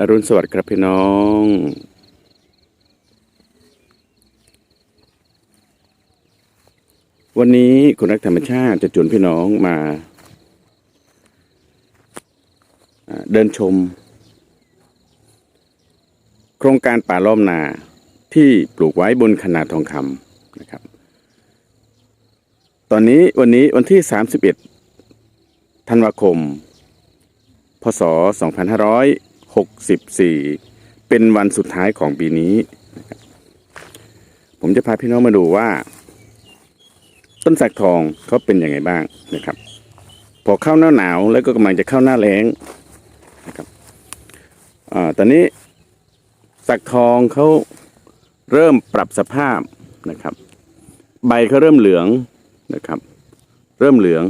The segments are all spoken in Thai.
อรุณสวัสดิ์ครับพี่น้อง วันนี้คุณนักธรรมชาติจะชวนพี่น้องมาเดินชม โครงการป่าล้อมนาที่ปลูกไว้บนขนาดทองคำนะครับ ตอนนี้วันนี้วันที่ 31 ธันวาคม พศ 2564เป็นวันสุดท้ายของปีนี้ ผมจะพาพี่น้องมาดูว่า ต้นสักทองเขาเป็นยังไงบ้างนะครับ พอเข้าหน้าหนาวแล้วก็กำลังจะเข้าหน้าแล้งนะครับอตอนนี้สักทองเขาเริ่มปรับสภาพนะครับ ใบเขาเริ่มเหลืองนะครับ เริ่มเหลือง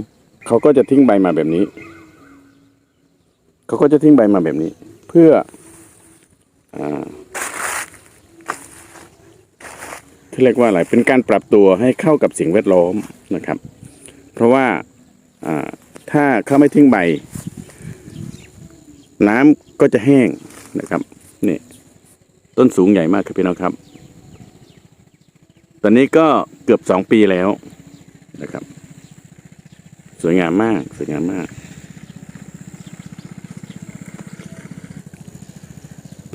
เขาก็จะทิ้งใบมาแบบนี้ เขาก็จะทิ้งใบมาแบบนี้ พื่ออที่เรียกว่าอะไรเป็นการปรับตัวให้เข้ากับสิ่งแวดล้อมนะครับ เพราะว่าอ่าถ้าเขาไม่ทิ้งใบ น้ำก็จะแห้งนะครับนี่ต้นสูงใหญ่มากครับพี่น้องครับ ตอนนี้ก็เกือบสองปีแล้วนะครับ สวยงามมากสวยงามมาก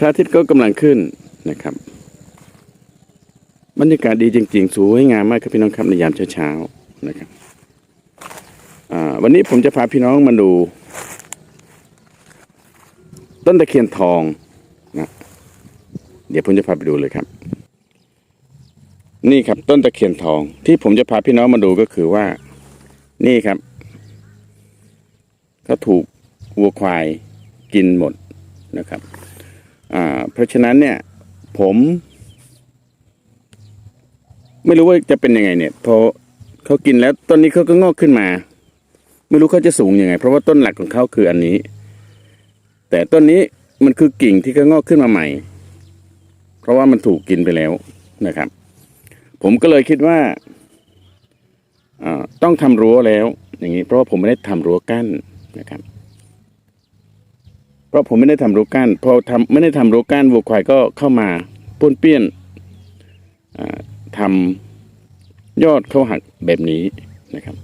ระอาทิตย์ก็กำลังขึ้นนะครับ บรรยากาศดีจริง ๆ สวยงามมากครับพี่น้องครับในยามเช้าๆนะครับวันนี้ผมจะพาพี่น้องมาดู ต้นตะเคียนทองนะเดี๋ยวผมจะพาไปดูเลยครับ นี่ครับต้นตะเคียนทอง ที่ผมจะพาพี่น้องมาดูก็คือว่า นี่ครับเขาถูกวัวควายกินหมดนะครับ เพราะฉะนั้นเนี่ย ผม ไม่รู้ว่าจะเป็นยังไง เนี่ยพอเขากินแล้วต้นนี้เขาก็งอกขึ้นมา ไม่รู้เขาจะสูงยังไง เพราะว่าต้นหลักของเขาคืออันนี้ แต่ต้นนี้มันคือกิ่งที่เขางอกขึ้นมาใหม่ เพราะว่ามันถูกกินไปแล้วนะครับ ผมก็เลยคิดว่าอ่าต้องทำรั้วแล้ว อย่างนี้เพราะว่าผมไม่ได้ทำรั้วกั้นนะครับ เพราะผมไม่ได้ทำรั้วกั้นพอทำไม่ได้ทำรั้วกั้นวัวควายก็เข้ามาป้วนเปี้ยนอ่าทำยอดเข้าหักแบบนี้นะครับ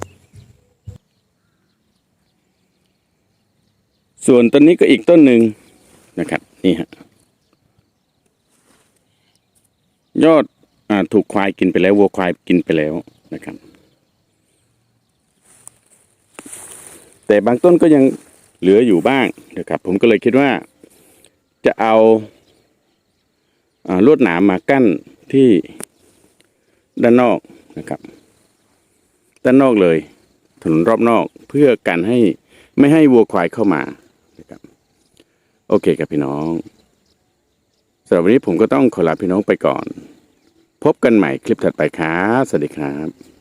ส่วนต้นนี้ก็อีกต้นหนึ่งนะครับนี่ฮะยอดอถูกควายกินไปแล้ววัวควายกินไปแล้วนะครับ แต่บางต้นก็ยังเหลืออยู่บ้าง นะครับ ผมก็เลยคิดว่าจะเอาลวดหนามมากั้นที่ด้านนอกนะครับ ด้านนอกเลยถนนรอบนอกเพื่อกันให้ไม่ให้วัวควายเข้ามานะครับ โอเคครับพี่น้องสำหรับวันนี้ผมก็ต้องขอลาพี่น้องไปก่อน พบกันใหม่คลิปถัดไปครับสวัสดีครับ